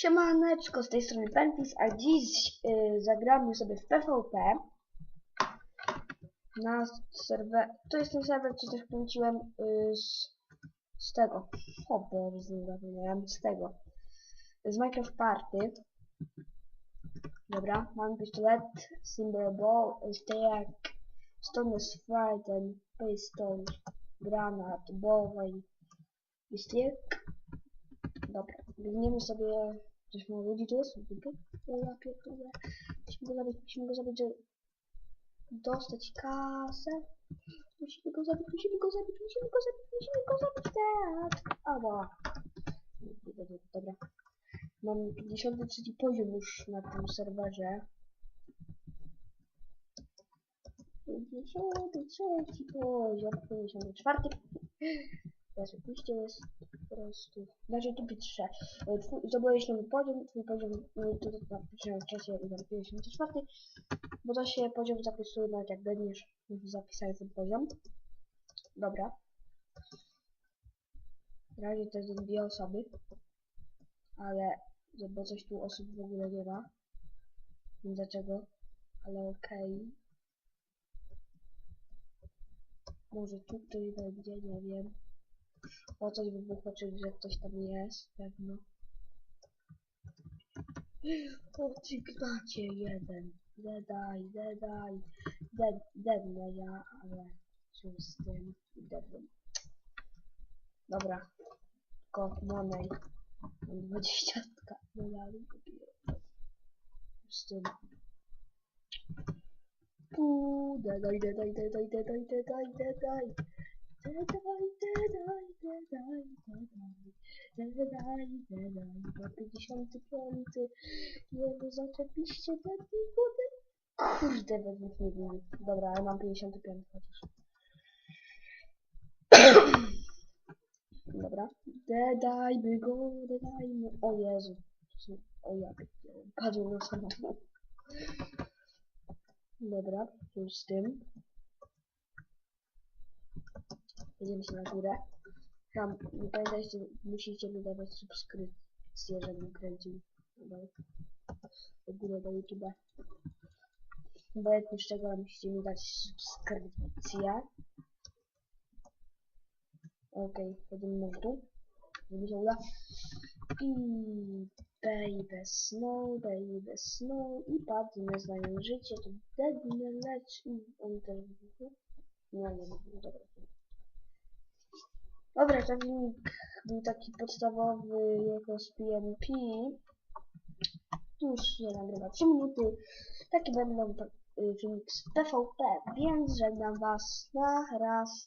Siemaneczko, z tej strony Pentis, a dziś y, zagramy sobie w PvP na serwer, to jest ten serwer, co też kręciłem y, z, z tego, znowu zapomniałem, z tego, z Minecraft Party. Dobra, mam pistolet, Simber Ball, stajak, stone Swarten, pistol, granat, bowaj i stick. Dobra, biegniemy sobie. Coś ma ludzi tu jest? Ja pierdolę. Musimy go zabić, musimy go zabić, żeby dostać kasę. Musimy go zabić, musimy go zabić, musimy go zabić, musimy go zabić teraz. A dobra. Dobra. Mam 53 poziom już na tym serwerze. 53 poziom, 54. Teraz oczywiście jest po prostu. Znaczy tu pisze. Zdobyłeś nowy poziom, twój poziom i tu napiszę w czasie numer 54, bo to się poziom zapisuje nawet jak będziesz zapisać ten poziom. Dobra. Na razie to są dwie osoby, ale bo coś tu osób w ogóle nie ma. Nie dlaczego, ale okej. Może tu ktoś będzie, nie wiem. O coś wybuchło, czyli że ktoś tam jest, pewno. O ty gnacie jeden. Dedaj, dedaj. Ded, dednę ja, ale co z tym? Dednę. Dobra. Tylko monej. Mam 20 dolarów. Z tym. Uuu, dedaj, dedaj, dedaj, dedaj, dedaj, dedaj. Na 55, jego zaczepiście taki wody. Kurde, według nie wiem. Dobra, ale mam 55 chociaż. Dobra. Dedaj, by go, dedajmy. O Jezu. O ja pierdolę. Padł na samochód. Dobra, już z tym. Jedziemy się na górę. Tam, nie pamiętajcie, musicie mi dawać subskrypcję, żebym kręcił w górę do YouTube'a. Bo jak już czego musicie mi dać subskrypcję. Okej, okay, jedziemy na dół. Żeby się uda. I baby snow, baby snow i padnę znają życie, to dednę lecz i on też nie, nie, nie, dobra. Dobra, to filmik był taki podstawowy jako z PMP. Już nie nagrywa 3 minuty. Takie będą filmik z PvP, więc żegnam was na raz.